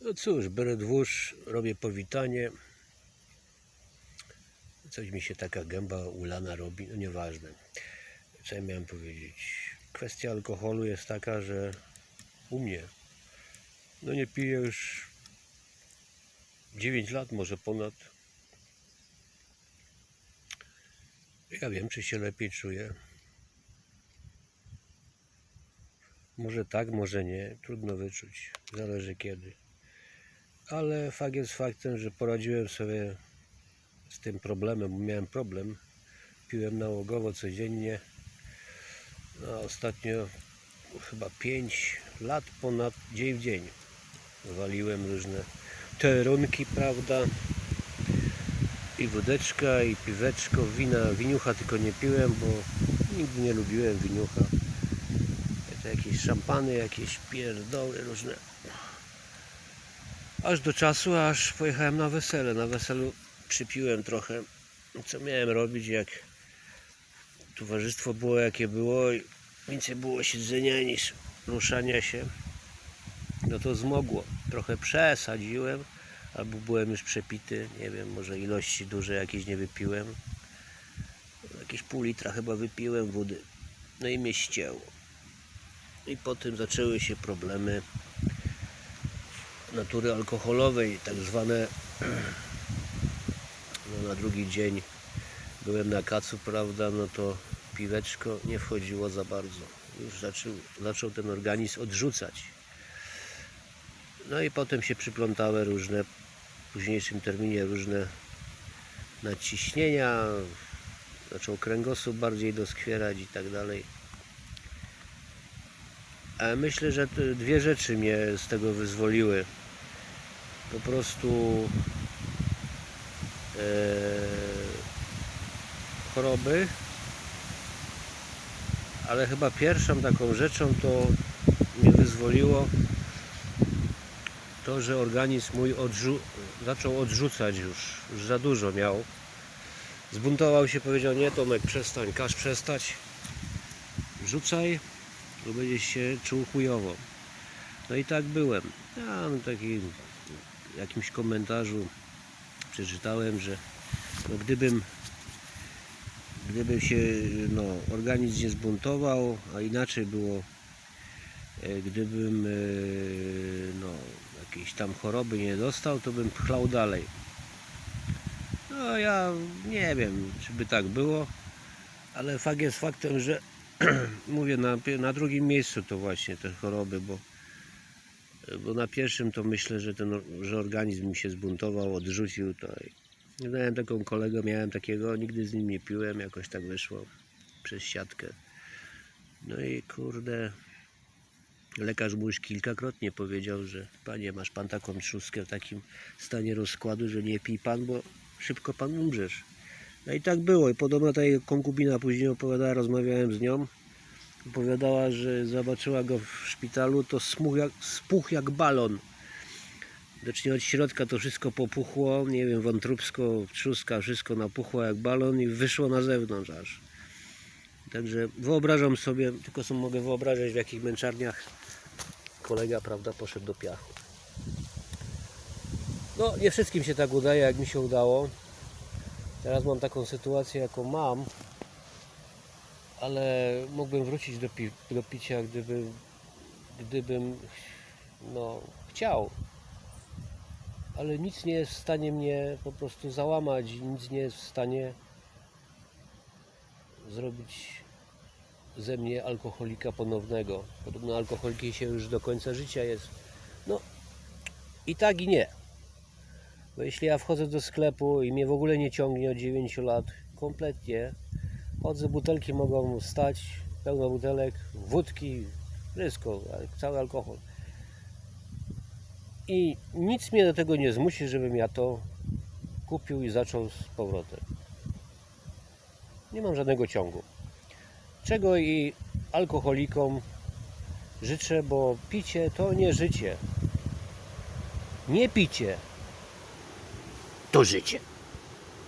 No cóż, Beredwóż, robię powitanie. Coś mi się taka gęba ulana robi, no nieważne. Co ja miałem powiedzieć? Kwestia alkoholu jest taka, że u mnie, no nie piję już 9 lat, może ponad. Ja wiem, czy się lepiej czuję. Może tak, może nie. Trudno wyczuć. Zależy kiedy. Ale fakt jest faktem, że poradziłem sobie z tym problemem, bo miałem problem. Piłem nałogowo codziennie. No, ostatnio chyba 5 lat ponad dzień w dzień. Waliłem różne terunki, prawda? I wódeczka, i piweczko, wina, winiucha tylko nie piłem, bo nigdy nie lubiłem winiucha. To jakieś szampany, jakieś pierdoły różne. Aż do czasu, aż pojechałem na wesele. Na weselu przypiłem trochę. Co miałem robić, jak towarzystwo było jakie było, więcej było siedzenia niż ruszania się. No to zmogło. Trochę przesadziłem, albo byłem już przepity. Nie wiem, może ilości duże jakieś nie wypiłem. Jakieś pół litra chyba wypiłem wody. No i mnie ścięło. I potem zaczęły się problemy natury alkoholowej, tak zwane no, na drugi dzień byłem na kacu, prawda, no to piweczko nie wchodziło za bardzo. Już zaczął, zaczął ten organizm odrzucać. No i potem się przyplątały różne, w późniejszym terminie różne nadciśnienia, zaczął kręgosłup bardziej doskwierać i tak dalej. Ale myślę, że dwie rzeczy mnie z tego wyzwoliły. Po prostu e, choroby, ale chyba pierwszą taką rzeczą to mnie wyzwoliło to, że organizm mój odrzu- zaczął odrzucać już, już za dużo miał. Zbuntował się, powiedział nie Tomek przestań, każ przestać, rzucaj, bo będziesz się czuł chujowo. No i tak byłem. Ja mam taki jakimś komentarzu przeczytałem, że no gdybym gdyby się no, organizm nie zbuntował, a inaczej było, e, gdybym e, no, jakiejś tam choroby nie dostał, to bym pchlał dalej. No ja nie wiem, czy by tak było, ale fakt jest faktem, że mówię, na, na drugim miejscu to właśnie te choroby, bo, bo na pierwszym to myślę, że ten że organizm mi się zbuntował, odrzucił to. Miałem taką kolegę, miałem takiego, nigdy z nim nie piłem, jakoś tak wyszło przez siatkę. No i kurde, lekarz mu już kilkakrotnie powiedział, że panie, masz pan taką trzustkę w takim stanie rozkładu, że nie pij pan, bo szybko pan umrzesz. No i tak było. I podobno ta jej konkubina później opowiadała, rozmawiałem z nią. Opowiadała, że zobaczyła go w szpitalu, to jak, spuch jak balon. Widocznie od środka to wszystko popuchło, nie wiem, wątróbsko, trzustka, wszystko napuchło jak balon i wyszło na zewnątrz aż. Także wyobrażam sobie, tylko sobie mogę wyobrażać w jakich męczarniach kolega, prawda, poszedł do piachu. No, nie wszystkim się tak udaje, jak mi się udało. Teraz mam taką sytuację, jaką mam, ale mógłbym wrócić do, pi- do picia, gdybym, gdybym no, chciał. Ale nic nie jest w stanie mnie po prostu załamać, nic nie jest w stanie zrobić ze mnie alkoholika ponownego. Podobno alkoholikiem się już do końca życia jest. No i tak i nie. Bo jeśli ja wchodzę do sklepu i mnie w ogóle nie ciągnie od 9 lat, kompletnie, chodzę, butelki mogą stać, pełno butelek, wódki, wszystko, cały alkohol. I nic mnie do tego nie zmusi, żebym ja to kupił i zaczął z powrotem. Nie mam żadnego ciągu. Czego i alkoholikom życzę, bo picie to nie życie. Nie picie to życie.